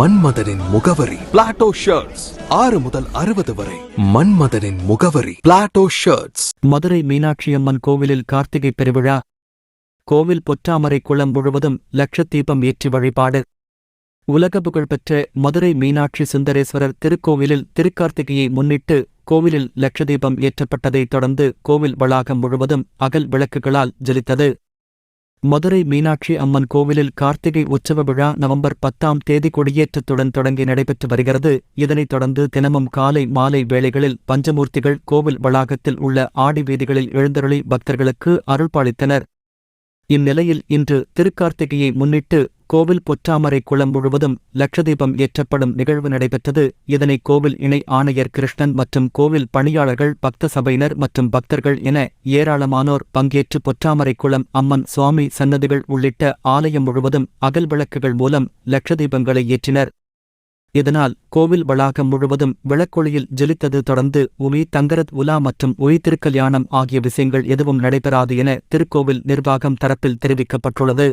மன்மதனின் முகவரி. Plato shirts ஆறு முதல் அறுபது வரை. மன்மதனின் முகவரி. பிளாட்டோ ஷர்ட்ஸ் மதுரை மீனாட்சி அம்மன் கோவிலில் கார்த்திகை பெருவிழா. கோவில் பொற்றாமரை குளம் முழுவதும் லட்சத்தீபம் ஏற்றி வழிபாடு. உலக புகழ்பெற்ற மதுரை மீனாட்சி சுந்தரேஸ்வரர் திருக்கோவிலில் திருக்கார்த்திகையை முன்னிட்டு கோவிலில் லட்சதீபம் ஏற்றப்பட்டதைத் தொடர்ந்து கோவில் வளாகம் முழுவதும் அகல் விளக்குகளால் ஜலித்தது. மதுரை மீனாட்சி அம்மன் கோவிலில் கார்த்திகை உற்சவ விழா நவம்பர் பத்தாம் தேதி கொடியேற்றத்துடன் தொடங்கி நடைபெற்று வருகிறது. இதனைத் தொடர்ந்து தினமும் காலை மாலை வேளைகளில் பஞ்சமூர்த்திகள் கோவில் வளாகத்தில் உள்ள ஆடி வீதிகளில் எழுந்தருளி பக்தர்களுக்கு அருள்பாலித்தனர். இந்நிலையில் இன்று திருக்கார்த்திகையை முன்னிட்டு கோவில் பொற்றாமரை குளம் முழுவதும் லட்சதீபம் ஏற்றப்படும் நிகழ்வு நடைபெற்றது. இதனை கோவில் இணை ஆணையர் கிருஷ்ணன் மற்றும் கோவில் பணியாளர்கள் பக்த சபையினர் மற்றும் பக்தர்கள் என ஏராளமானோர் பங்கேற்று பொற்றாமரை குளம் அம்மன் சுவாமி சன்னதிகள் உள்ளிட்ட ஆலயம் முழுவதும் அகல் விளக்குகள் மூலம் லட்சதீபங்களை ஏற்றினர். இதனால் கோவில் வளாகம் முழுவதும் விளக்கொளியில் ஜொலித்தது தொடர்ந்து உமி தங்கரத் உலா மற்றும் ஒய் திருக்கல்யாணம் ஆகிய விஷயங்கள் எதுவும் நடைபெறாது என திருக்கோவில் நிர்வாகம் தரப்பில் தெரிவிக்கப்பட்டுள்ளது.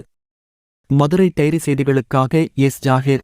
மதுரை டைரி செய்திகளுக்காக S Zakir.